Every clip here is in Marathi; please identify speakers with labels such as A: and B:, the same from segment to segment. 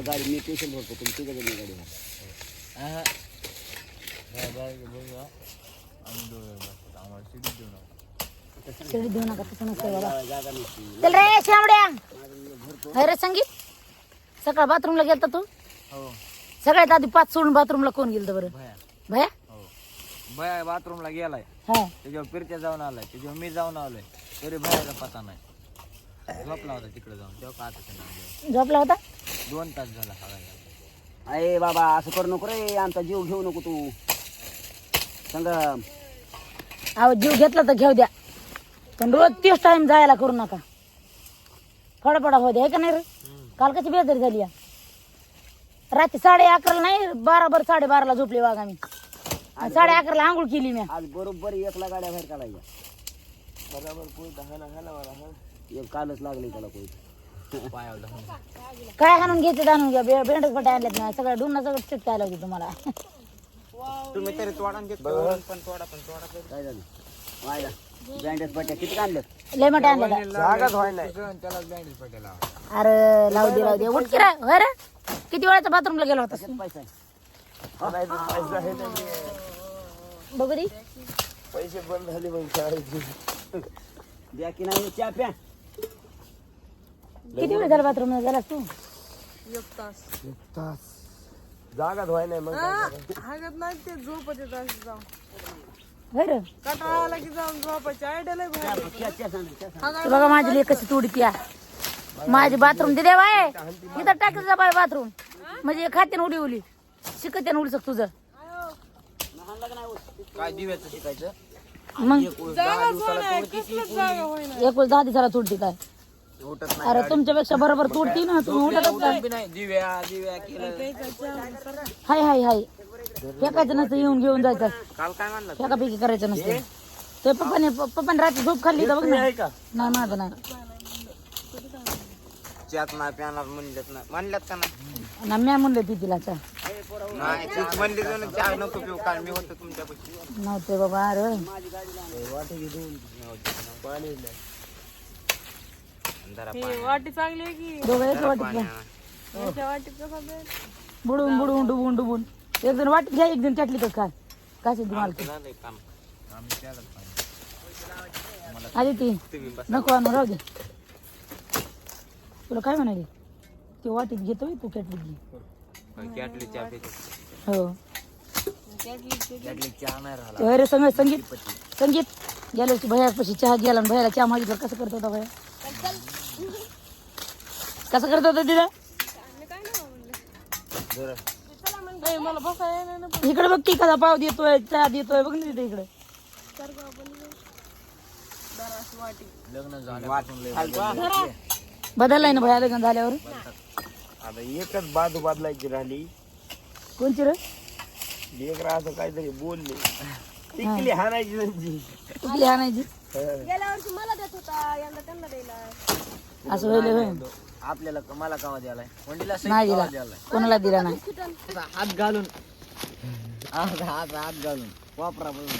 A: तुझ्या गाडी मी पेशल भरतो तुम्ही जण गाडी
B: आम्हाला सिटी देऊ नका.
C: तसं नसतं बाबा.
A: जागा- जागा नसती
C: चल रे शामड्या
A: भरतो.
C: अरे संगीत. सकाळ बाथरूमला गेलता तू?
B: हो.
C: सगळ्यात आधी पाच सोडून बाथरूमला कोण गेलं बरं?
B: भया.
C: भया?
B: हो. भया बाथरूमला गेलाय.
C: हा.
B: त्याच्यावर फिरत्या जाऊन आलाय. त्याच्यावर मी जाऊन आलोय. तरी भयाचा पता नाही. झोपला होता तिकडे जाऊन. तेव्हा का आता
C: झोपला होता?
B: दोन तास झाला हवायला
A: अरे बाबा असं करू नको रे आमचा जीव घेऊ नको तू. सांग
C: अहो जीव घेतला तर घेऊ द्या. पण रोज तीस टाइम जायला करू नका. फडाफडा होऊ द्या है का नाही रे? काल कशी बेजारी झाली या. रात्री साडे अकराला नाही बराबर साडे बाराला झोपली वाघ आम्ही आणि साडे अकराला आंघोळ केली मी.
A: आज बरोबर एकला गाड्या बाहेर काढायच्या. बरोबर कोई हा ना हा ना मला हा एक कालच लागले त्याला
B: धरून.
C: काय हाणून घ्यायचं आणून घ्या बे- बेंडच पट्या आणल्यात ना सगळं डुन्ना सगळं चिटकायला होती तुम्हाला.
B: तुम्ही तरी तोडा घेत पण तोडा पण तोडा
A: काय झालं? वायला बँडेज पट्ट्या किती काढल्यात
C: लय मोठ्या आणल्या
B: जागाच व्हाय नाही. त्याला बँडेज पटेला
C: अरे लावू दे लावू दे. उठ की रे होय रे. किती वेळाचा बाथरूमला गेला होता
A: पैसा
C: बघू दे.
A: पैसे बंद झाले मग द्या की नाही चहा प्या.
C: किती वेळ झाला बाथरूमला गेलास तू?
A: जागाच व्हाय नाही मग.
D: हागत नाही ते झोपत येत असं जाऊन.
C: होय रे.
D: कंटाळा आला की जाऊन झोपायची. आयडिया लय भारी.
A: चहा चहा सांग चहा सांग.
C: तू बघा माझी लेख कशी तोडती आहे. माझी बाथरूम दे बाय इथं टाकायचं बाय बाथरूम. म्हणजे खाते उली उली. शिकते उली सक तुझं.
B: काय दिव्याचं शिकायचं?
C: मग?
D: कसलंच जागा होईना.
C: एक दहा दिवसाला तोडती काय?
B: उठत
C: अरे तुमच्यापेक्षा बरोबर तोडती ना तुम्ही उठतच काय
B: नाही. नाही. दिव्या दिव्या केलं.
C: हाय हाय हाय. फेकायचं नसतं येऊन घेऊन जायचं.
B: काल काय म्हणलं
C: करायचं नसतं? ते पप्पाने पप्पाने रात्री झोप खाल्ली तर बघ ना. नाही माझं नाही.
B: म्हणल्यात नाही म्हणल्यात का नाही?
C: ना मी म्हणलं ती तिला
B: नाही तूच म्हणली दोन चहा नको पिऊ काल मी होतो तुमच्यापाशी.
C: नव्हते बाबा अरे.
D: ही वाटी चांगली आहे की?
C: दोघं एक वाटीत घ्या.
D: याच्या वाटीत कसा बेल
C: बुडवून बुडवून डुबून डुबून. एक जण वाटीत घ्या एक जण तर काय? काय सांगते मला
B: झालंय काम. आम्ही त्यालाच पाहिजे.
C: आधी ती.
B: तुम्ही बस.
C: नको आणू राहू दे. तुला काय म्हणाली? ते वाटीत घेतोय तू कॅटलीत घे
B: कॅटली चहा पिते.
C: हो.
B: कॅटली
C: ते अरे संगीत संगीत. संगीत. गेल्या वर्षी भैयापाशी चहा गेला आणि भैयाला चहा मागितला. कसं करत होता भैया? कसं करत होता
D: ना
C: इकडे बघ की कसा पाव देतोय चहा देतोय बघ ना तिथे इकडे.
B: लग्न झालं
C: बदललाय ना भैया लग्न झाल्यावर?
A: आता एकच बाजू बदलायची राहिली.
C: कोणची रे?
A: लेकर असं काहीतरी बोलले. टिकली हाणायची त्यांची.
D: गेल्या वर्षी मला देत होता यंदा त्यांना द्यायला.
C: असं होईल होय
B: आपल्याला मला कावा द्यालाय वंडीला
C: नाही दिला.
B: द्यालाय
C: कोणाला दिला नाही.
B: असा हात घालून. हात हात घालून. वापरा बघून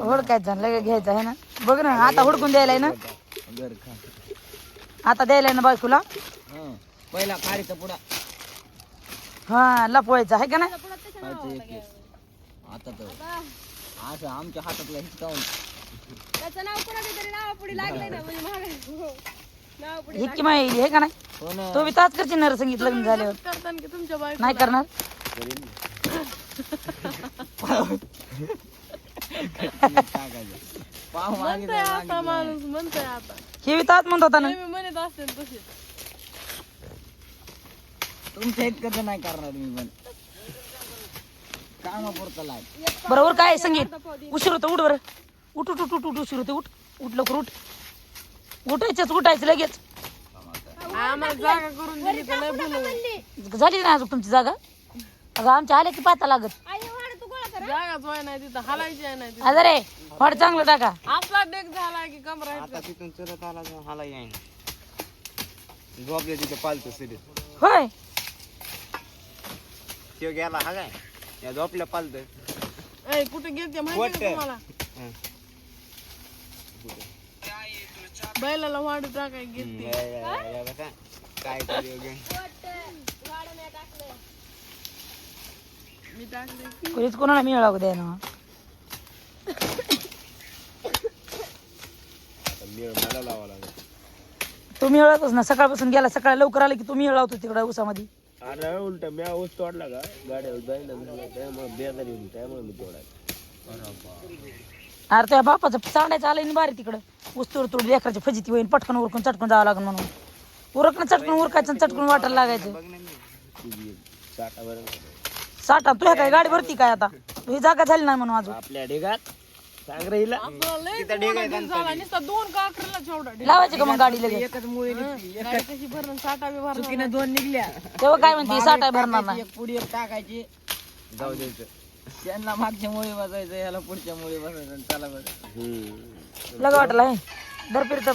C: हुडकायचं लगेच घ्यायचं आहे ना? बघ ना आता हुडकून द्यायलाय ना?
B: घर खा
C: आता द्यायलाय ना बायकोला?
B: हं. पहिला खारीचा पुडा.
C: हा लपवायचं आहे का नाही.
B: आता तर. असं आमच्या हातातला हिसकावून
D: त्याचं नाव कोणाच्या तरी नाव पुढे लागलंय ना म्हणजे महाग
C: इतकी माहिती आहे का नाही?
B: हो ना.
C: तो बी ताच करशील ना रे संगीत लग्न झाल्यावर.
D: करताना की तुमच्या बायको
C: नाही करणार?
B: टाकायचं पाव मागे
D: म्हणतोय आता माणूस म्हणतोय आता.
C: हे बी म्हणत होता ना.
D: मी म्हणत असते तसे.
B: तुमच्या इतकं नाही करणार मी पण. कामापुरतं
C: बरोबर काय संगीत? उशीर होतं उठ बरं. उठ उठ उठ उठ उठ उशीर होते उठ. उठ लवकर उठ. उठायचंच उठायचं लगेच. झाली ना अजून तुमची जागा? अगं आमच्या आल्या की पाता लागत.
D: जागाच नाही तिथं हलायची आहे नाही तिथं.
C: आता रे फड चांगलं टाका.
D: आपला डेक झाला की कमरा
B: आता तिथून चलत आला तर हाला येईन झोपले तिथे पालतो सिरीज.
C: होय.
B: तो गेला हा काय या झोपल्या पालतोय
D: ए कुठे गेलते माहिती का तुम्हाला? बैलाला वाढू टाकाय गेलते
B: काय करू गे
D: मी टाकले
C: कोणीच कोणाला मिळावं द्या ना.
A: मेळ मला लावा लागेल.
C: तू मिळवतोस ना. सकाळपासून गेला सकाळी लवकर आला की तू मिळवतो तिकडे उसामध्ये.
A: अरे उलट मी ऊस तोडला का? गाड्या जाईन त्यामुळे बेजारी होती त्यामुळे मी तोडायला.
C: अरे त्या बापाचं चांडायचं आलं नाही बारी तिकडं. ऊस तुड तुड लेकराची फजिती होईन पटकन उरकून चटकून जावं लागेल म्हणून. उरकणं चटकून उरकायचं आणि चटकून वाटायला लागायचं.
A: साठा
C: तुझ्या काय गाडी भरती काय आता? तुझी जागा झाली नाही म्हणून अजून.
A: आपल्या ढेगात? सांग रे हिला
B: गणपती.
D: दोन काकरला जेवढा
C: लावायची का मग गाडी लगेच?
B: एकच मुळी निघली
D: गाडी कशी भरणं साठा बी भरणं
B: चुकीने दोन निघल्या.
C: तेव्हा काय म्हणते साठा भरणार नाही.
B: एक पुढी एक टाकायची. जाऊ द्यायचं त्यांना मागच्या मुळी बसायचं याला पुढच्या मुळी बसायचं आणि चला बरं.
C: लग वाटलं हे. दर फिरतं.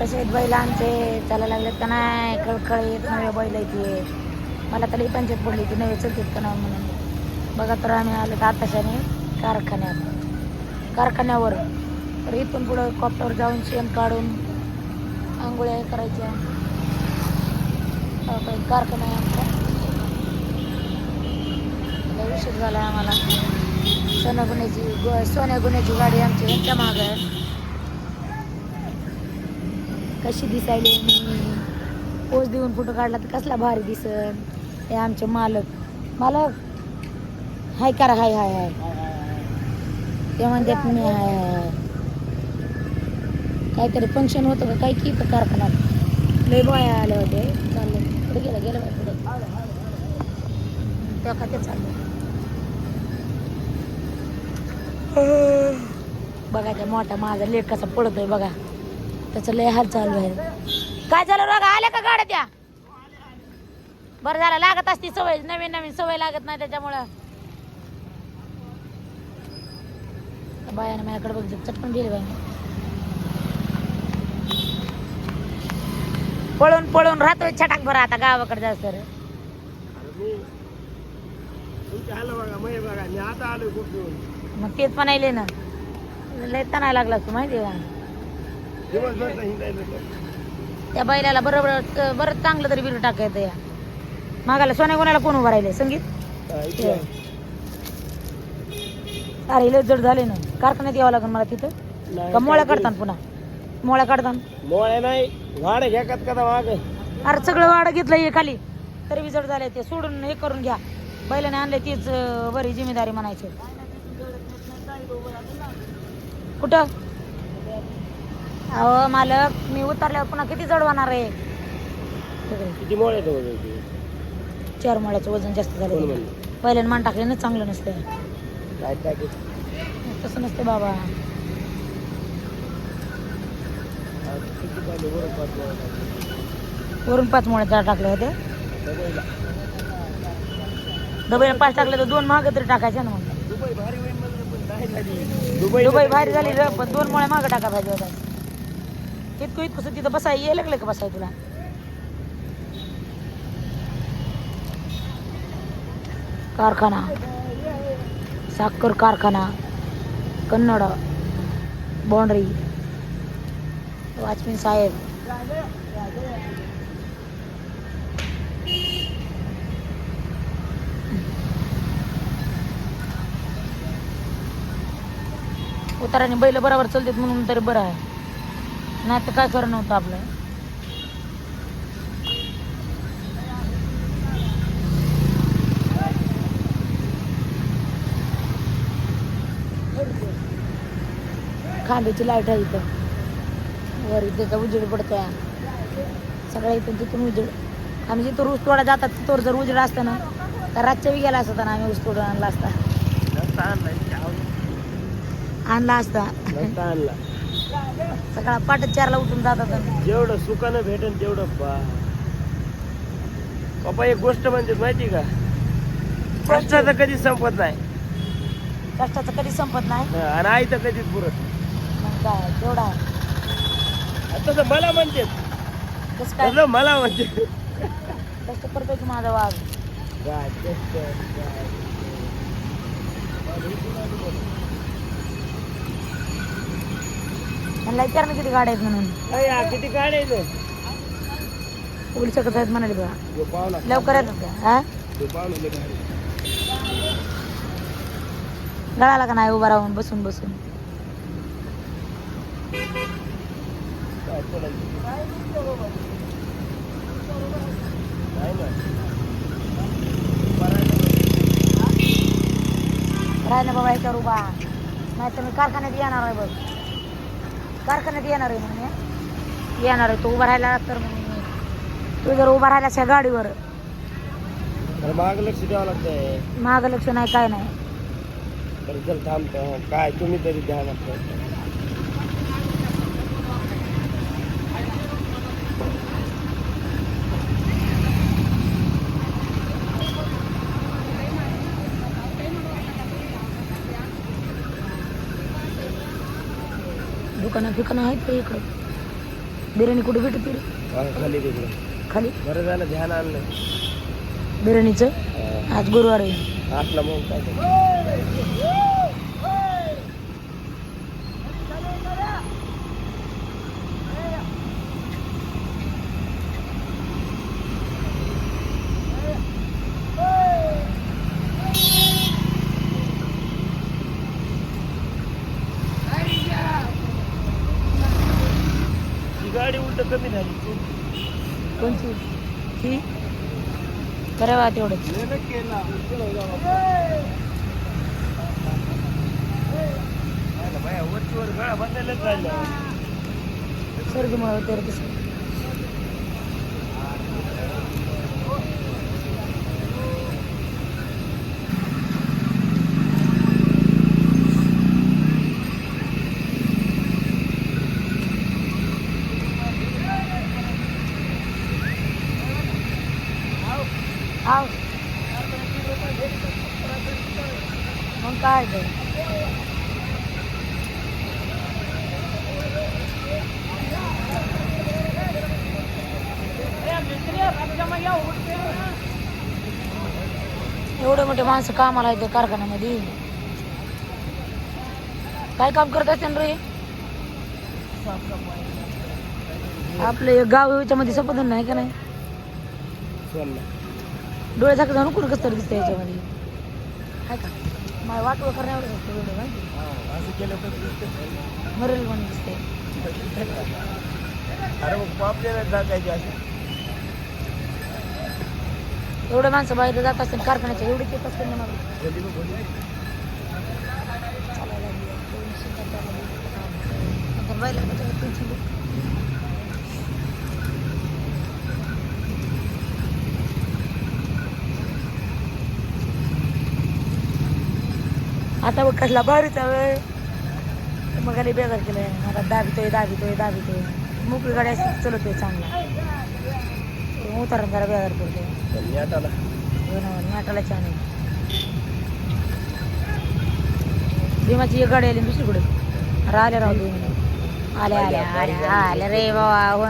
C: कसे आहेत बैल आमचे? चालायला लागलेत का नाही? कळकळ येत नव्या बैल येते मला तरी पंचायत पडली की नव्या चलतात का नाही म्हणून. बघा तर आम्ही आलो तर आताशाने कारखान्यात. कारखान्यावर. तर इथून पुढं कॉप्टर जाऊन शेण काढून आंघोळ्या करायच्या. काही कारखाना आहे आमचा. उशीर झाला आम्हाला. सोन्या गुन्ह्याची गो सोन्या गुन्ह्याची गाडी आमची यांच्या मागं आहे. कशी दिसायली? मी पोच देऊन फोटो काढला तर कसला भारी दिसन. हे आमचे मालक. मालक? हाय करा हाय हाय हाय. ते म्हणतात मी हाय हाय हाय. काहीतरी फंक्शन होतं का काय की इथं कारखान्यात. लय बाया आले होते चालले पुढे गेलं? गेलं बाय पुढे त्या खात्यात चाललं बघा त्या मोठा माझा लेट कसा पडतोय बघा. त्याचं लय हाल चालू आहे. काय झालं रोग? आल्या का गाड्या त्या? बरं झालं लागत असती सवय. नवीन नवीन सवय लागत नाही त्याच्यामुळं. बायाने बायानं माझ्याकडे बघ चटकन गेली बाई. पळून पळून राहतोय छटाक बरं आता गावाकडे जास्त
A: अरे
C: मग तेच म्हणायले ना. लय तणाय लागला तू माहिती आहे का?
A: दिवसभर हिंडायला.
C: त्या बैलाला बरोबर बरं चांगलं तरी बिर टाका येतं या. मागायला सोन्या कोणाला कोण उभं राहिले संगीत. अरे लय जड झाले ना. कारखान्यात यावं लागेल मला तिथं. का मोळ्या
A: काय
C: काढताना पुन्हा? मोळ्या काढताना
A: ते- मोळ्या नाही वाडे घ्या का माग
C: अरे सगळं वाडं घेतलं हे खाली. तरी बी जड झाले ते. सोडून हे करून घ्या. बैलाने आणले तीच बरी जिम्मेदारी म्हणायची. कुठं? अहो मालक मी उतरल्यावर पुन्हा किती जड होणार आहे.
A: किती वजन
C: चार माळ्याचं वजन जास्त
A: कोण
C: झालं
A: म्हणलं?
C: पहिल्याने मान टाकले ना चांगलं नसतं
A: काय
C: तसं नसतं बाबा.
A: किती पाहिजे बरं पाच मोळ्या टाकले.
C: वरून पाच मोळ्या चार टाकले होते
A: दुबईला
C: पाच टाकले तर दोन महाग तरी टाकायचे ना मग.
A: दुबई भारी होईल म्हणलं पण नाही झाली? दुबई
C: भारी झाली रे पण दोन मोळ्या मागं टाका पाहिजे होता इतकं इतकं तिथं बसाय ये लागलं का बसाय तुला कारखाना साखर कारखाना कन्नड बाउंड्री वाचमीन साहेब उताराने बैल बरोबर चलतात म्हणून तरी बरं आहे नाही तर काय खरं नव्हतं आपलं? खांद्याची लाइट आहे इथं. वर त्याचा उजेड पडतोय. सगळ्या इथून तिथून उजेड. आम्ही जिथं ऊस तोडा जातात तिथं जर उजेड असतं ना तर रातच्या बी गेला असता ना आम्ही ऊस तोडून आणला असता.
A: आणला
C: असता. सकाळ पाठ चारला उठून जातात
A: जेवढं सुखानं भेटेल तेवढं पा. पप्पा एक गोष्ट म्हणजे माहिती का? कष्टाचं कधीच संपत नाही.
C: कष्टाचं कधी संपत नाही?
A: आणि आई तर कधीच पुरत
C: काय तेवढा.
A: तसं मला म्हणते. तसं मला म्हणते.
C: कष्ट करतोय की माझा वाघ
A: काय तेच तर, काय
C: त्यांना विचार ना किती गाड्या आहेत म्हणून.
A: अय, हा, किती गाड्या आहेत?
C: पोलीस सकत आहेत म्हणाले बघा. लवकर येतात का? हा. गळाला का नाही उभा राहून बसून बसून?
A: ना
C: बाबा याच्यावर उभा. नाही तर मी कारखान्यात येणार आहे बघ. कारखान्यात येणार आहे म्हणून. येणार आहे तो उभा राहिला तर मग तू जर उभा राहिलास या गाडीवर.
A: माग लक्ष द्यावं लागतंय.
C: माग लक्ष नाही काय नाही.
A: तर चल थांबतो. काय तुम्ही तरी ध्यान
C: दुकानं फिकानं आहेत का इकडं. बिर्याणी कुठे भेटते
A: खाली तिकडे
C: खाली?
A: बरं झालं ध्यान आणलं.
C: बिर्याणीचं? आज गुरुवार आहे.
A: असला मग काय ते. गाडी उलट कमी झाली.
C: कोणती ही? करावा तेवढंच.
A: वरचीवर गळा बंदायलाच राहिला.
C: सर्दीमुळे होते रे तसं आव. मग काय ते एवढे मोठे माणसं कामाला येते कारखान्यामध्ये. काय काम करत असते रे? आपले हे गाव याच्यामध्ये संपादन नाही का नाही? डोळ्यासारखं जाऊन कुठं कसं तरी दिसतं याच्यामध्ये. काय का? मला वाटवं करण्यावर व्हिडिओ
A: असं केलं
C: मरेल म्हणून दिसते
A: अरे मग पापलेला टाकायचे असे.
C: एवढे माणसं बाहेर जात असतील कारखान्याच्या एवढे येत असतील म्हणा. आता मग कसला भारीचा वेळ. मग आले बेजार केलंय. आता दाबितोय दाबितोय दाबितोय. मोकळी गाडी असते चलतोय चांगला. उतारून जरा बेजार करतोय
A: पण याटाला
C: नाटाला छान आहे भीमाची एक गाडी आली आणि दुसरीकडे अरे आले राहू दे आले आले आले आले रे बाबा